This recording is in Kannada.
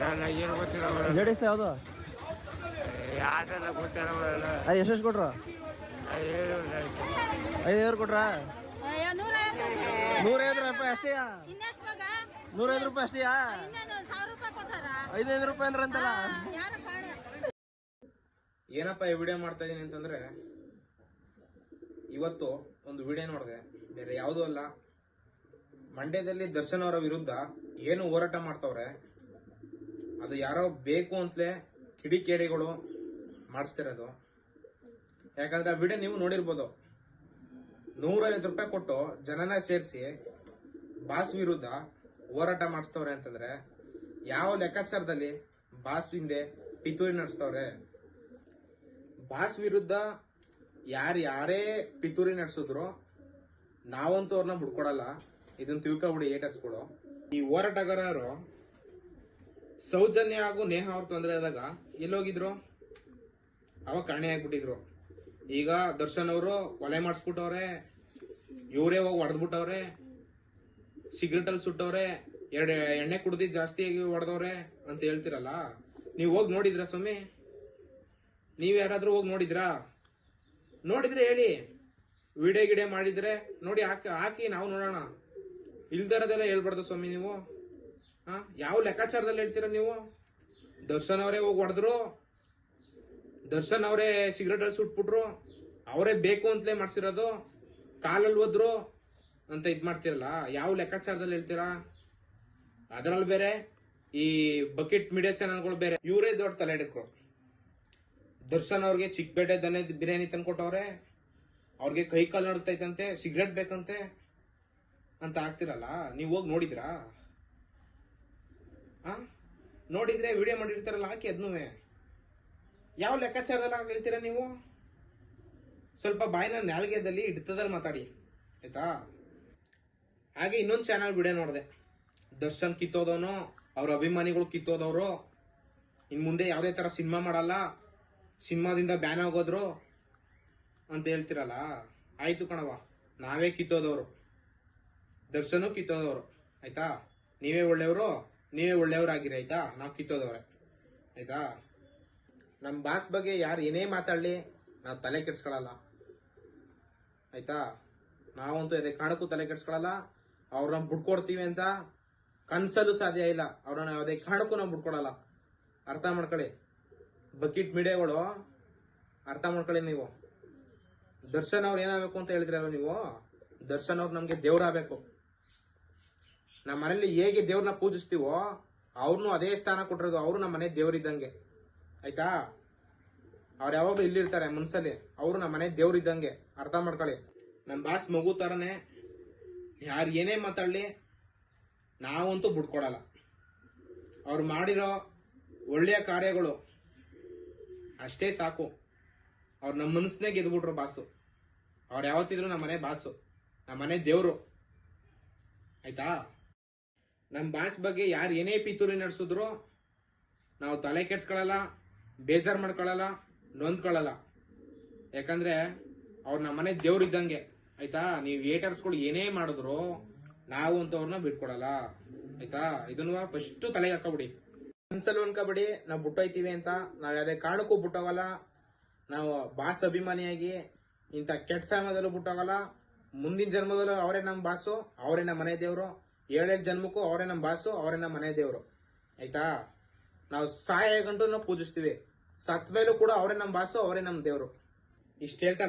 ನಾನು ಏನು ಗೊತ್ತಿಲ್ಲ ಡಿ ಎಸ್ ಯಾವುದು? ಯಾವ್ದೆಲ್ಲ ಗೊತ್ತಿಲ್ಲ ಅವರೆಲ್ಲ ಅದು ಎಷ್ಟೆಷ್ಟು ಕೊಟ್ರು? ಏನು ಐದೈದು ಕೊಟ್ರಾ? ಅಯ್ಯೋ, ನೂರೈವತ್ತು ರೂಪಾಯಿ. ಅಷ್ಟೇ ರೂಪಾಯಿ ಅಷ್ಟೇಯಾ? ಇನ್ನೆಷ್ಟು ಮಗ? ನೂರೈದು ರೂಪಾಯಿ ಅಷ್ಟೇಯಾ? ಇನ್ನೇನು ಸಾವಿರ ರೂಪಾಯಿ ಕೊಟ್ಟಾರ? ಐದೈದು ರೂಪಾಯಿ ಅಂದ್ರಂತಲ್ಲ ಯಾರು ಕಾಣೆ? ಏನಪ್ಪ ಈ ವಿಡಿಯೋ ಮಾಡ್ತಾ ಇದೀನಿ ಅಂತಂದ್ರೆ ಇವತ್ತು ಒಂದು ವಿಡಿಯೋ ನೋಡಿದೆ. ಬೇರೆ ಯಾವುದೂ ಅಲ್ಲ. ಮಂಡ್ಯದಲ್ಲಿ ದರ್ಶನ್ ಅವರ ವಿರುದ್ಧ ಏನು ಹೋರಾಟ ಮಾಡ್ತವ್ರೆ ಅದು ಯಾರೋ ಬೇಕು ಅಂತಲೇ ಕಿಡಿಕೇಡಿಗಳು ಮಾಡಿಸ್ತಿರೋದು. ಯಾಕಂದ್ರೆ ಆ ವಿಡಿಯೋ ನೀವು ನೋಡಿರ್ಬೋದು. ನೂರೈವತ್ತು ರೂಪಾಯಿ ಕೊಟ್ಟು ಜನನ ಸೇರಿಸಿ ಬಾಸ್ ವಿರುದ್ಧ ಹೋರಾಟ ಮಾಡಿಸ್ತವ್ರೆ ಅಂತಂದ್ರೆ ಯಾವ ಲೆಕ್ಕಾಚಾರದಲ್ಲಿ ಬಾಸ್ ಹಿಂದೆ ಪಿತೂರಿ ನಡೆಸ್ತವ್ರೆ? ಬಾಸ್ ವಿರುದ್ಧ ಯಾರು ಯಾರೇ ಪಿತೂರಿ ನಡೆಸಿದ್ರು ನಾವಂತೂ ಅವ್ರನ್ನ ಬಿಡ್ಕೊಡಲ್ಲ. ಇದನ್ನ ತಿಳ್ಕೊಬಿಡಿ ಏಟರ್ಸ್ಗಳು. ಈ ಹೋರಾಟಗಾರರು ಸೌಜನ್ಯ ಹಾಗೂ ನೇಹ ಅವ್ರ ತೊಂದರೆ ಆದಾಗ ಎಲ್ಲೋಗಿದ್ರು? ಅವಾಗ ಕಾಣೆ ಆಗ್ಬಿಟ್ಟಿದ್ರು. ಈಗ ದರ್ಶನ್ ಅವರು ಕೊಲೆ ಮಾಡಿಸ್ಬಿಟ್ಟವ್ರೆ, ಇವರೇ ಹೋಗಿ ಹೊಡೆದ್ಬಿಟ್ಟವ್ರೆ, ಸಿಗರೆಟ್ ಅಲ್ಲಿ ಸುಟ್ಟವ್ರೆ ಎರಡು ಎಣ್ಣೆ ಕುಡ್ದಿ ಜಾಸ್ತಿ ಆಗಿ ಹೊಡೆದವ್ರೆ ಅಂತ ಹೇಳ್ತಿರಲ್ಲ? ನೀವು ಹೋಗಿ ನೋಡಿದ್ರ ಸ್ವಾಮಿ? ನೀವು ಯಾರಾದ್ರೂ ಹೋಗಿ ನೋಡಿದ್ರಾ? ನೋಡಿದ್ರೆ ಹೇಳಿ. ವಿಡಿಯೋ ಗಿಡಿಯೋ ಮಾಡಿದ್ರೆ ನೋಡಿ, ಹಾಕಿ ಹಾಕಿ ನಾವು ನೋಡೋಣ. ಇಲ್ದರದೆಲ್ಲ ಹೇಳ್ಬಾರ್ದು ಸ್ವಾಮಿ ನೀವು. ಹಾ? ಯಾವ ಲೆಕ್ಕಾಚಾರದಲ್ಲಿ ಹೇಳ್ತೀರಾ ನೀವು? ದರ್ಶನ್ ಅವರೇ ಹೋಗಿ ಹೊಡೆದ್ರು. ದರ್ಶನ್ ಅವರೇ ಸಿಗರೇಟ್ ಅಲ್ಲಿ ಸುಟ್ಬಿಟ್ರು ಅವರೇ ಬೇಕು ಅಂತಲೇ ಮಾಡ್ಸಿರೋದು. ಕಾಲಲ್ಲಿ ಹೋದ್ರು ಅಂತ ಇದು ಮಾಡ್ತಿರಲ್ಲ, ಯಾವ ಲೆಕ್ಕಾಚಾರದಲ್ಲಿ ಹೇಳ್ತೀರಾ? ಅದ್ರಲ್ಲಿ ಬೇರೆ, ಈ ಬಕೆಟ್ ಮೀಡಿಯಾ ಚಾನಲ್ಗಳು ಬೇರೆ, ಇವರೇ ದೊಡ್ಡ ತಲೆ ಹಿಡ್ಕೊ ದರ್ಶನ್ ಅವ್ರಿಗೆ ಚಿಕ್ಕಪೇಟೆ ದನ ಬಿರಿಯಾನಿ ತಂದ್ಕೊಟ್ಟವ್ರೆ, ಅವ್ರಿಗೆ ಕೈ ಕಾಲು ನಡ್ತೈತಂತೆ ಸಿಗರೇಟ್ ಬೇಕಂತೆ ಅಂತ ಆಗ್ತಿರಲ್ಲ, ನೀವು ಹೋಗಿ ನೋಡಿದ್ರಾ? ಆ? ನೋಡಿದ್ರೆ ವಿಡಿಯೋ ಮಾಡಿರ್ತಾರಲ್ಲ, ಹಾಕಿ ಅದನ್ನೂ ಯಾವ ಲೆಕ್ಕಾಚಾರದಲ್ಲಿ ಹೇಳ್ತೀರಾ ನೀವು? ಸ್ವಲ್ಪ ಬಾಯಿನ ನಾಲ್ಗೆದಲ್ಲಿ ಹಿಡಿತದಲ್ಲಿ ಮಾತಾಡಿ, ಆಯ್ತಾ? ಹಾಗೆ ಇನ್ನೊಂದು ಚಾನಲ್ ವಿಡಿಯೋ ನೋಡಿದೆ. ದರ್ಶನ್ ಕಿತ್ತೋದವನು, ಅವ್ರ ಅಭಿಮಾನಿಗಳು ಕಿತ್ತೋದವರು. ಇನ್ ಮುಂದೆ ಯಾವುದೇ ತರ ಸಿನಿಮಾ ಮಾಡಲ್ಲ. ಸಿನಿಮಾದಿಂದ ಬ್ಯಾನ್ ಆಗೋದ್ರು ಅಂತ ಹೇಳ್ತಿರಲ್ಲ? ಆಯ್ತು ಕಣವ ನಾವೇ ಕಿತ್ತೋದವರು. ದರ್ಶನು ಕಿತ್ತೋದವರು, ಆಯ್ತಾ? ನೀವೇ ಒಳ್ಳೆಯವರು. ನೀವೇ ಒಳ್ಳೆಯವರಾಗಿರಿ, ಆಯ್ತಾ? ನಾವು ಕಿತ್ತೋದವ್ರೆ. ಆಯ್ತಾ? ನಮ್ಮ ಬಾಸ್ ಬಗ್ಗೆ ಯಾರು ಏನೇ ಮಾತಾಡಲಿ, ನಾವು ತಲೆ ಕೆಡ್ಸ್ಕೊಳಲ್ಲ. ಆಯ್ತಾ? ನಾವಂತೂ ಅದೇ ಕಾರಣಕ್ಕೂ ತಲೆ ಕೆಡ್ಸ್ಕೊಳಲ್ಲ. ಅವ್ರನ್ನ ಬಿಟ್ಕೊಡ್ತೀವಿ ಅಂತ ಕನ್ಸಲು ಸಾಧ್ಯ ಇಲ್ಲ. ಅವ್ರನ್ನ ಯಾವುದೇ ಕಾರಣಕ್ಕೂ ನಾವು ಬಿಟ್ಕೊಡಲ್ಲ ಅರ್ಥ ಮಾಡ್ಕೊಳ್ಳಿ. ಬಕೆಟ್ ಮೀಡಿಯಾಗಳು, ಅರ್ಥ ಮಾಡ್ಕೊಳ್ಳಿ ನೀವು. ದರ್ಶನ್ ಅವ್ರು ಏನಾಗಬೇಕು ಅಂತ ಹೇಳಿದ್ರಲ್ಲ ನೀವು? ದರ್ಶನ್ ಅವ್ರು ನಮಗೆ ದೇವ್ರಾಗಬೇಕು ನಮ್ಮ ಮನೇಲಿ ಹೇಗೆ ದೇವ್ರನ್ನ ಪೂಜಿಸ್ತೀವೋ ಅವ್ರನ್ನೂ ಅದೇ ಸ್ಥಾನ ಕೊಟ್ಟಿರೋದು ಅವರು ನಮ್ಮ ಮನೆ ದೇವ್ರಿದ್ದಂಗೆ. ಆಯ್ತಾ? ಅವ್ರು ಯಾವಾಗಲೂ ಇಲ್ಲಿರ್ತಾರೆ ಮನ್ಸಲ್ಲಿ. ಅವರು ನಮ್ಮ ಮನೆ ದೇವ್ರಿದ್ದಂಗೆ. ಅರ್ಥ ಮಾಡ್ಕೊಳ್ಳಿ. ನಮ್ಮ ಬಾಸ್ ಮಗು ಥರನೇ ಯಾರು ಏನೇ ಮಾತಾಡಲಿ ನಾವಂತೂ ಬಿಡ್ಕೊಡಲ್ಲ ಅವ್ರು ಮಾಡಿರೋ ಒಳ್ಳೆಯ ಕಾರ್ಯಗಳು ಅಷ್ಟೇ ಸಾಕು. ಅವ್ರು ನಮ್ಮ ಮನಸ್ಸನ್ನೇ ಗೆದ್ಬಿಟ್ರು ಬಾಸು. ಅವ್ರು ಯಾವತ್ತಿದ್ರು ನಮ್ಮ ಮನೆ ಬಾಸು. ನಮ್ಮ ಮನೆ ದೇವರು. ಆಯ್ತಾ? ನಮ್ಮ ಬಾಸ್ ಬಗ್ಗೆ ಯಾರು ಏನೇ ಪಿತೂರಿ ನಡೆಸಿದ್ರು ನಾವು ತಲೆ ಕೆಡ್ಸ್ಕೊಳಲ್ಲ, ಬೇಜಾರು ಮಾಡ್ಕೊಳ್ಳಲ್ಲ ನೊಂದ್ಕೊಳ್ಳಲ್ಲ ಯಾಕಂದ್ರೆ ಅವ್ರು ನಮ್ಮ ಮನೆ ದೇವ್ರಿದ್ದಂಗೆ ಆಯ್ತಾ? ನೀವು ಏಟರ್ಸ್ಗಳು ಏನೇ ಮಾಡಿದ್ರು ನಾವು ಅಂತವ್ರನ್ನ ಬಿಟ್ಕೊಡಲ್ಲ. ಆಯ್ತಾ? ಇದನ್ನ ಫಸ್ಟ್ ತಲೆಗೆ ಹಾಕೋಬಿಡಿ ಒಂದ್ಸಲ ಅನ್ಕೋಬಿಡಿ, ನಾವು ಬಿಟ್ಟೋಯ್ತೀವಿ ಅಂತ. ನಾವು ಯಾವುದೇ ಕಾರಣಕ್ಕೂ ಬಿಟ್ಟೋಗಲ್ಲ. ನಾವು ಬಾಸ್ ಅಭಿಮಾನಿಯಾಗಿ ಇಂಥ ಕೆಟ್ಟ ಸಮಯದಲ್ಲೂ ಬಿಟ್ಟೋಗಲ್ಲ. ಮುಂದಿನ ಜನ್ಮದಲ್ಲೂ ಅವರೇ ನಮ್ಮ ಬಾಸು ಅವರೇ ನಮ್ಮ ಮನೆ ದೇವರು. ಏಳೇಳು ಜನ್ಮಕ್ಕೂ ಅವರೇ ನಮ್ಮ ಬಾಸು ಅವರೇ ನಮ್ಮ ಮನೆ ದೇವರು. ಆಯ್ತಾ? ನಾವು ಸಾಯ ಗಂಟು ಪೂಜಿಸ್ತೀವಿ. ಸತ್ ಮೇಲೂ ಕೂಡ ಅವರೇ ನಮ್ಮ ಬಾಸು ಅವರೇ ನಮ್ಮ ದೇವರು. ಇಷ್ಟು ಹೇಳ್ತಾ